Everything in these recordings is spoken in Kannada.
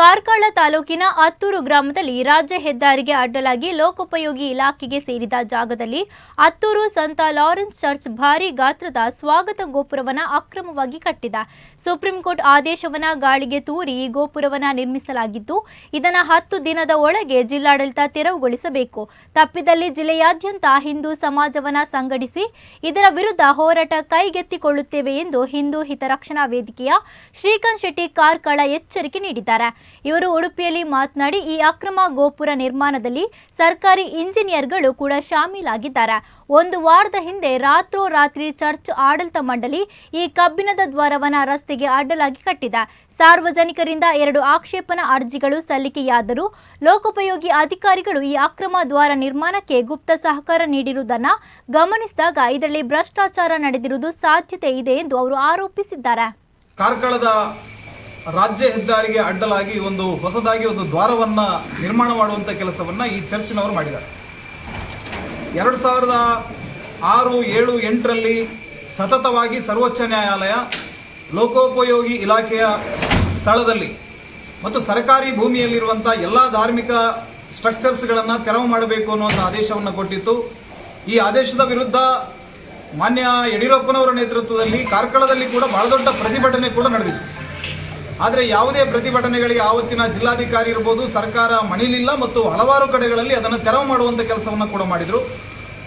ಕಾರ್ಕಳ ತಾಲೂಕಿನ ಅತ್ತೂರು ಗ್ರಾಮದಲ್ಲಿ ರಾಜ್ಯ ಹೆದ್ದಾರಿಗೆ ಅಡ್ಡಲಾಗಿ ಲೋಕೋಪಯೋಗಿ ಇಲಾಖೆಗೆ ಸೇರಿದ ಜಾಗದಲ್ಲಿ ಅತ್ತೂರು ಸಂತ ಲಾರೆನ್ಸ್ ಚರ್ಚ್ ಭಾರಿ ಗಾತ್ರದ ಸ್ವಾಗತ ಗೋಪುರವನ್ನು ಅಕ್ರಮವಾಗಿ ಕಟ್ಟಿದ. ಸುಪ್ರೀಂ ಕೋರ್ಟ್ ಆದೇಶವನ್ನ ಗಾಳಿಗೆ ತೂರಿ ಈ ಗೋಪುರವನ್ನು ನಿರ್ಮಿಸಲಾಗಿದ್ದು, ಇದನ್ನು ಹತ್ತು ದಿನದ ಒಳಗೆ ಜಿಲ್ಲಾಡಳಿತ ತೆರವುಗೊಳಿಸಬೇಕು. ತಪ್ಪಿದಲ್ಲಿ ಜಿಲ್ಲೆಯಾದ್ಯಂತ ಹಿಂದೂ ಸಮಾಜವನ್ನ ಸಂಘಟಿಸಿ, ಇದರ ವಿರುದ್ಧ ಹೋರಾಟ ಕೈಗೆತ್ತಿಕೊಳ್ಳುತ್ತೇವೆ ಎಂದು ಹಿಂದೂ ಹಿತರಕ್ಷಣಾ ವೇದಿಕೆಯ ಶ್ರೀಕಾಂತ್ ಶೆಟ್ಟಿ ಕಾರ್ಕಳ ಎಚ್ಚರಿಕೆ ನೀಡಿದ್ದಾರೆ. ಇವರು ಉಡುಪಿಯಲ್ಲಿ ಮಾತನಾಡಿ, ಈ ಅಕ್ರಮ ಗೋಪುರ ನಿರ್ಮಾಣದಲ್ಲಿ ಸರ್ಕಾರಿ ಇಂಜಿನಿಯರ್ಗಳು ಕೂಡ ಶಾಮೀಲಾಗಿದ್ದಾರೆ. ಒಂದು ವಾರದ ಹಿಂದೆ ರಾತ್ರೋರಾತ್ರಿ ಚರ್ಚ್ ಆಡಳಿತ ಮಂಡಳಿ ಈ ಕಬ್ಬಿಣದ ದ್ವಾರವನ ರಸ್ತೆಗೆ ಅಡ್ಡಲಾಗಿ ಕಟ್ಟಿದೆ. ಸಾರ್ವಜನಿಕರಿಂದ ಎರಡು ಆಕ್ಷೇಪಣಾ ಅರ್ಜಿಗಳು ಸಲ್ಲಿಕೆಯಾದರೂ ಲೋಕೋಪಯೋಗಿ ಅಧಿಕಾರಿಗಳು ಈ ಅಕ್ರಮ ದ್ವಾರ ನಿರ್ಮಾಣಕ್ಕೆ ಗುಪ್ತ ಸಹಕಾರ ನೀಡಿರುವುದನ್ನು ಗಮನಿಸಿದಾಗ ಇದರಲ್ಲಿ ಭ್ರಷ್ಟಾಚಾರ ನಡೆದಿರುವುದು ಸಾಧ್ಯತೆ ಇದೆ ಎಂದು ಅವರು ಆರೋಪಿಸಿದ್ದಾರೆ. ಕಾರ್ಕಳದ ರಾಜ್ಯ ಹೆದ್ದಾರಿಗೆ ಅಡ್ಡಲಾಗಿ ಒಂದು ಹೊಸದಾಗಿ ಒಂದು ದ್ವಾರವನ್ನ ನಿರ್ಮಾಣ ಮಾಡುವಂಥ ಕೆಲಸವನ್ನ ಈ ಚರ್ಚಿನವರು ಮಾಡಿದ್ದಾರೆ. ಎರಡು ಸಾವಿರದ ಆರು, ಏಳು, ಎಂಟರಲ್ಲಿ ಸತತವಾಗಿ ಸರ್ವೋಚ್ಚ ನ್ಯಾಯಾಲಯ ಲೋಕೋಪಯೋಗಿ ಇಲಾಖೆಯ ಸ್ಥಳದಲ್ಲಿ ಮತ್ತು ಸರ್ಕಾರಿ ಭೂಮಿಯಲ್ಲಿರುವಂಥ ಎಲ್ಲ ಧಾರ್ಮಿಕ ಸ್ಟ್ರಕ್ಚರ್ಸ್ಗಳನ್ನು ತೆರವು ಮಾಡಬೇಕು ಅನ್ನುವಂಥ ಆದೇಶವನ್ನು ಕೊಟ್ಟಿತ್ತು. ಈ ಆದೇಶದ ವಿರುದ್ಧ ಮಾನ್ಯ ಯಡಿಯೂರಪ್ಪನವರ ನೇತೃತ್ವದಲ್ಲಿ ಕಾರ್ಕಳದಲ್ಲಿ ಕೂಡ ಬಹಳ ದೊಡ್ಡ ಪ್ರತಿಭಟನೆ ಕೂಡ ನಡೆದಿತ್ತು. ಆದರೆ ಯಾವುದೇ ಪ್ರತಿಭಟನೆಗಳಿಗೆ ಆವತ್ತಿನ ಜಿಲ್ಲಾಧಿಕಾರಿ ಇರ್ಬೋದು, ಸರ್ಕಾರ ಮಣಿಲಿಲ್ಲ ಮತ್ತು ಹಲವಾರು ಕಡೆಗಳಲ್ಲಿ ಅದನ್ನು ತೆರವು ಮಾಡುವಂಥ ಕೆಲಸವನ್ನು ಕೂಡ ಮಾಡಿದರು.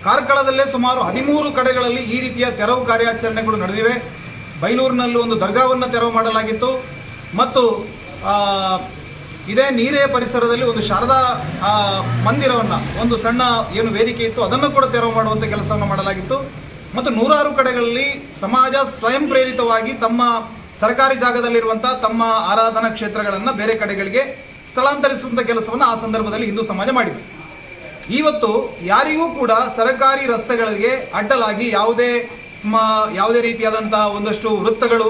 ಕಾರ್ಕಳದಲ್ಲೇ ಸುಮಾರು ಹದಿಮೂರು ಕಡೆಗಳಲ್ಲಿ ಈ ರೀತಿಯ ತೆರವು ಕಾರ್ಯಾಚರಣೆಗಳು ನಡೆದಿವೆ. ಬೈಲೂರಿನಲ್ಲಿ ಒಂದು ದರ್ಗಾವನ್ನು ತೆರವು ಮಾಡಲಾಗಿತ್ತು. ಮತ್ತು ಇದೇ ನೀರೇ ಪರಿಸರದಲ್ಲಿ ಒಂದು ಶಾರದಾ ಮಂದಿರವನ್ನು, ಒಂದು ಸಣ್ಣ ಏನು ವೇದಿಕೆ ಇತ್ತು, ಅದನ್ನು ಕೂಡ ತೆರವು ಮಾಡುವಂಥ ಕೆಲಸವನ್ನು ಮಾಡಲಾಗಿತ್ತು. ಮತ್ತು ನೂರಾರು ಕಡೆಗಳಲ್ಲಿ ಸಮಾಜ ಸ್ವಯಂ ಪ್ರೇರಿತವಾಗಿ ತಮ್ಮ ಸರ್ಕಾರಿ ಜಾಗದಲ್ಲಿರುವಂಥ ತಮ್ಮ ಆರಾಧನಾ ಕ್ಷೇತ್ರಗಳನ್ನು ಬೇರೆ ಕಡೆಗಳಿಗೆ ಸ್ಥಳಾಂತರಿಸುವಂಥ ಕೆಲಸವನ್ನು ಆ ಸಂದರ್ಭದಲ್ಲಿ ಹಿಂದೂ ಸಮಾಜ ಮಾಡಿದೆ. ಇವತ್ತು ಯಾರಿಗೂ ಕೂಡ ಸರ್ಕಾರಿ ರಸ್ತೆಗಳಿಗೆ ಅಡ್ಡಲಾಗಿ ಯಾವುದೇ ಸ್ಮ ಯಾವುದೇ ರೀತಿಯಾದಂಥ ಒಂದಷ್ಟು ವೃತ್ತಗಳು